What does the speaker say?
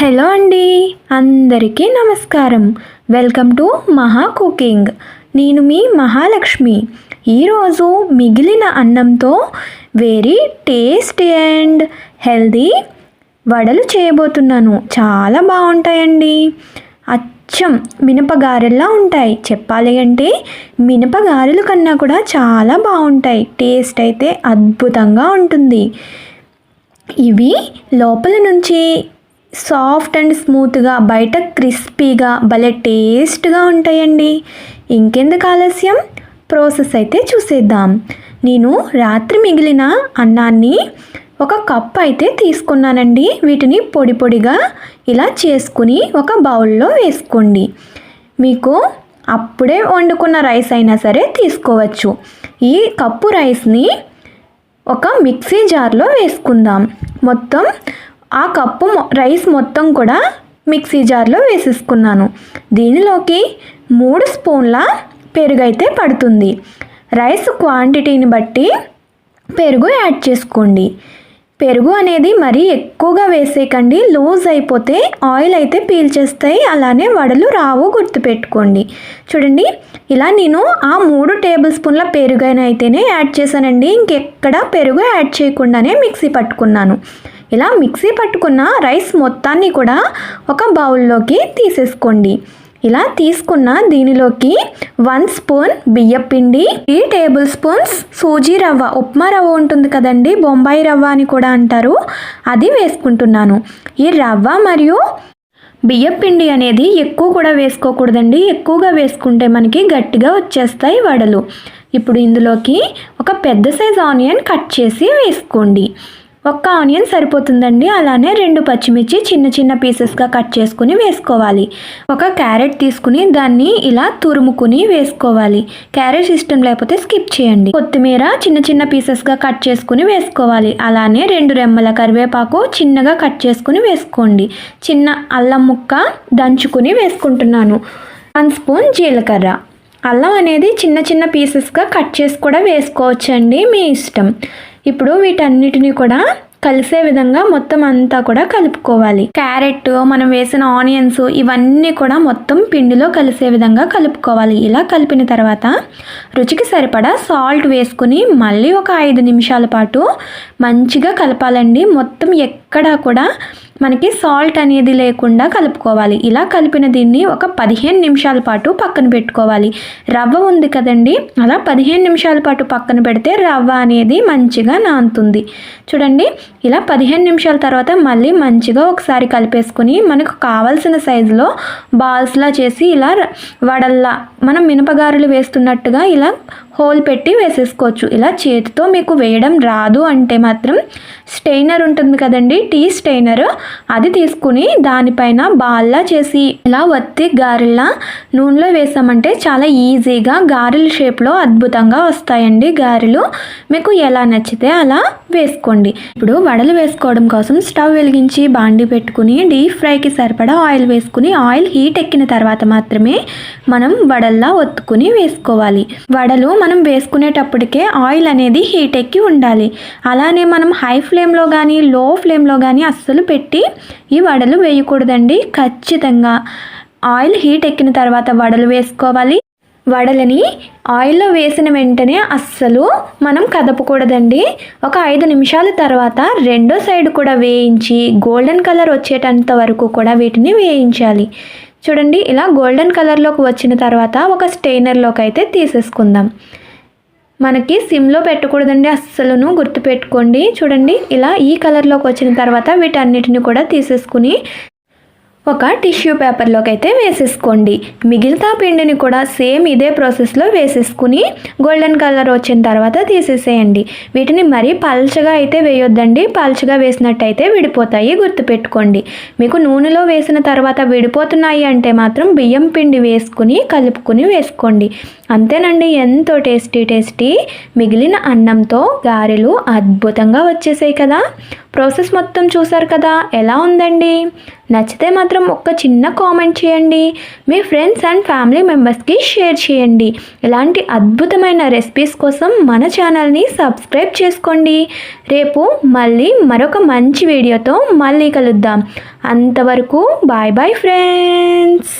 Hello అండి అందరికీ నమస్కారం. Welcome to Maha cooking. నేను మీ మహాలక్ష్మి. ఈరోజు మిగిలిన అన్నంతో వెరీ టేస్టీ అండ్ హెల్దీ వడలు చేయబోతున్నాను. చాలా బాగుంటాయండి. అచ్చం మినపగారెల్లా ఉంటాయి. చెప్పాలి అంటే మినపగారెలు కన్నా కూడా చాలా బాగుంటాయి. టేస్ట్ అయితే అద్భుతంగా ఉంటుంది. ఇవి లోపల నుంచి సాఫ్ట్ అండ్ స్మూత్గా బయట క్రిస్పీగా భలే టేస్ట్గా ఉంటాయండి. ఇంకెందుకు ఆలస్యం? ప్రాసెస్ అయితే చూసేద్దాం. నేను రాత్రి మిగిలిన అన్నాన్ని ఒక కప్ అయితే తీసుకున్నానండి. వీటిని పొడి పొడిగా ఇలా చేసుకుని ఒక బౌల్లో వేసుకోండి. మీకు అప్పుడే వండుకున్న రైస్ అయినా సరే తీసుకోవచ్చు. ఈ కప్పు రైస్ని ఒక మిక్సీ జార్లో వేసుకుందాం. మొత్తం ఆ కప్పు రైస్ మొత్తం కూడా మిక్సీ జార్లో వేసేసుకున్నాను. దీనిలోకి మూడు స్పూన్ల పెరుగు అయితే పడుతుంది. రైస్ క్వాంటిటీని బట్టి పెరుగు యాడ్ చేసుకోండి. పెరుగు అనేది మరీ ఎక్కువగా వేసేయకండి. లూజ్ అయిపోతే ఆయిల్ అయితే పీల్చేస్తాయి అలానే వడలు రావు గుర్తుపెట్టుకోండి. చూడండి ఇలా నేను ఆ మూడు టేబుల్ స్పూన్ల పెరుగైన అయితేనే యాడ్ చేశానండి. ఇంకెక్కడ పెరుగు యాడ్ చేయకుండానే మిక్సీ పట్టుకున్నాను. ఇలా మిక్సీ పట్టుకున్న రైస్ మొత్తాన్ని కూడా ఒక బౌల్లోకి తీసేసుకోండి. ఇలా తీసుకున్న దీనిలోకి వన్ స్పూన్ బియ్యపిండి త్రీ టేబుల్ స్పూన్స్ సూజీ రవ్వ. ఉప్మా రవ్వ ఉంటుంది కదండి బొంబాయి రవ్వ అని కూడా అంటారు. అది వేసుకుంటున్నాను. ఈ రవ్వ మరియు బియ్యపిండి అనేది ఎక్కువ కూడా వేసుకోకూడదండి. ఎక్కువగా వేసుకుంటే మనకి గట్టిగా వచ్చేస్తాయి వడలు. ఇప్పుడు ఇందులోకి ఒక పెద్ద సైజ్ ఆనియన్ కట్ చేసి వేసుకోండి. ఒక్క ఆనియన్ సరిపోతుందండి. అలానే రెండు పచ్చిమిర్చి చిన్న చిన్న పీసెస్గా కట్ చేసుకుని వేసుకోవాలి. ఒక క్యారెట్ తీసుకుని దాన్ని ఇలా తురుముకుని వేసుకోవాలి. క్యారెట్ ఇష్టం లేకపోతే స్కిప్ చేయండి. కొత్తిమీర చిన్న చిన్న పీసెస్గా కట్ చేసుకుని వేసుకోవాలి. అలానే రెండు రెమ్మల కరివేపాకు చిన్నగా కట్ చేసుకుని వేసుకోండి. చిన్న అల్లం ముక్క దంచుకుని వేసుకుంటున్నాను. వన్ స్పూన్ జీలకర్ర. అల్లం అనేది చిన్న చిన్న పీసెస్గా కట్ చేసి కూడా వేసుకోవచ్చండి. మీ ఇష్టం. ఇప్పుడు వీటన్నిటిని కూడా కలిసే విధంగా మొత్తం అంతా కూడా కలుపుకోవాలి. క్యారెట్ మనం వేసిన ఆనియన్స్ ఇవన్నీ కూడా మొత్తం పిండిలో కలిసే విధంగా కలుపుకోవాలి. ఇలా కలిపిన తర్వాత రుచికి సరిపడా సాల్ట్ వేసుకుని మళ్ళీ ఒక ఐదు నిమిషాల పాటు మంచిగా కలపాలండి. మొత్తం ఎక్కడా కూడా మనకి సాల్ట్ అనేది లేకుండా కలుపుకోవాలి. ఇలా కలిపిన దీన్ని ఒక పదిహేను నిమిషాల పాటు పక్కన పెట్టుకోవాలి. రవ్వ ఉంది కదండి? అలా పదిహేను నిమిషాల పాటు పక్కన పెడితే రవ్వ అనేది మంచిగా నానుతుంది. చూడండి ఇలా పదిహేను నిమిషాల తర్వాత మళ్ళీ మంచిగా ఒకసారి కలిపేసుకుని మనకు కావాల్సిన సైజులో బాల్స్లా చేసి ఇలా వడల్లా మనం మినపగారులు వేస్తున్నట్టుగా ఇలా హోల్ పెట్టి వేసేసుకోవచ్చు. ఇలా చేతితో మీకు వేయడం రాదు అంటే మాత్రం స్టెయినర్ ఉంటుంది కదండి టీ స్టెయినర్. అది తీసుకుని దానిపైన బాల్లా చేసి ఇలా వత్తి గారెల్లా నూనెలో వేసామంటే చాలా ఈజీగా గారెల షేప్లో అద్భుతంగా వస్తాయండి గారెలు. మీకు ఎలా నచ్చితే అలా వేసుకోండి. ఇప్పుడు వడలు వేసుకోవడం కోసం స్టవ్ వెలిగించి బాండి పెట్టుకుని డీప్ ఫ్రైకి సరిపడా ఆయిల్ వేసుకుని ఆయిల్ హీట్ ఎక్కిన తర్వాత మాత్రమే మనం వడల్లా ఒత్తుకుని వేసుకోవాలి. వడలు మనం వేసుకునేటప్పటికే ఆయిల్ అనేది హీట్ ఎక్కి ఉండాలి. అలానే మనం హై ఫ్లేమ్లో కానీ లో ఫ్లేమ్లో కానీ అస్సలు పెట్టి ఈ వడలు వేయకూడదండి. ఖచ్చితంగా ఆయిల్ హీట్ ఎక్కిన తర్వాత వడలు వేసుకోవాలి. వడలని ఆయిల్లో వేసిన వెంటనే అస్సలు మనం కదపకూడదండి. ఒక ఐదు నిమిషాల తర్వాత రెండో సైడ్ కూడా వేయించి గోల్డెన్ కలర్ వచ్చేటంత వరకు కూడా వీటిని వేయించాలి. చూడండి ఇలా గోల్డెన్ కలర్లోకి వచ్చిన తర్వాత ఒక స్టెయినర్లోకి అయితే తీసేసుకుందాం. మనకి సిమ్లో పెట్టకూడదండి అస్సలును గుర్తుపెట్టుకోండి. చూడండి ఇలా ఈ కలర్లోకి వచ్చిన తర్వాత వీటన్నిటిని కూడా తీసేసుకుని ఒక టిష్యూ పేపర్లోకి అయితే వేసేసుకోండి. మిగిలితా పిండిని కూడా సేమ్ ఇదే ప్రాసెస్లో వేసేసుకుని గోల్డెన్ కలర్ వచ్చిన తర్వాత తీసేసేయండి. వీటిని మరీ పల్చగా అయితే వేయొద్దండి. పల్చగా వేసినట్టయితే విడిపోతాయి గుర్తుపెట్టుకోండి. మీకు నూనెలో వేసిన తర్వాత విడిపోతున్నాయి అంటే మాత్రం బియ్యం పిండి వేసుకుని కలుపుకుని వేసుకోండి. అంతేనండి ఎంతో టేస్టీ టేస్టీ. మిగిలిన అన్నంతో గారెలు అద్భుతంగా వచ్చేసాయి కదా. ప్రాసెస్ మొత్తం చూసారు కదా? ఎలా ఉందండి? నచ్చితే మాత్రం ఒక్క చిన్న కామెంట్ చేయండి. మీ ఫ్రెండ్స్ అండ్ ఫ్యామిలీ మెంబర్స్కి షేర్ చేయండి. ఇలాంటి అద్భుతమైన రెసిపీస్ కోసం మన ఛానల్ని సబ్స్క్రైబ్ చేసుకోండి. రేపు మళ్ళీ మరొక మంచి వీడియోతో మళ్ళీ కలుద్దాం. అంతవరకు బాయ్ బాయ్ ఫ్రెండ్స్.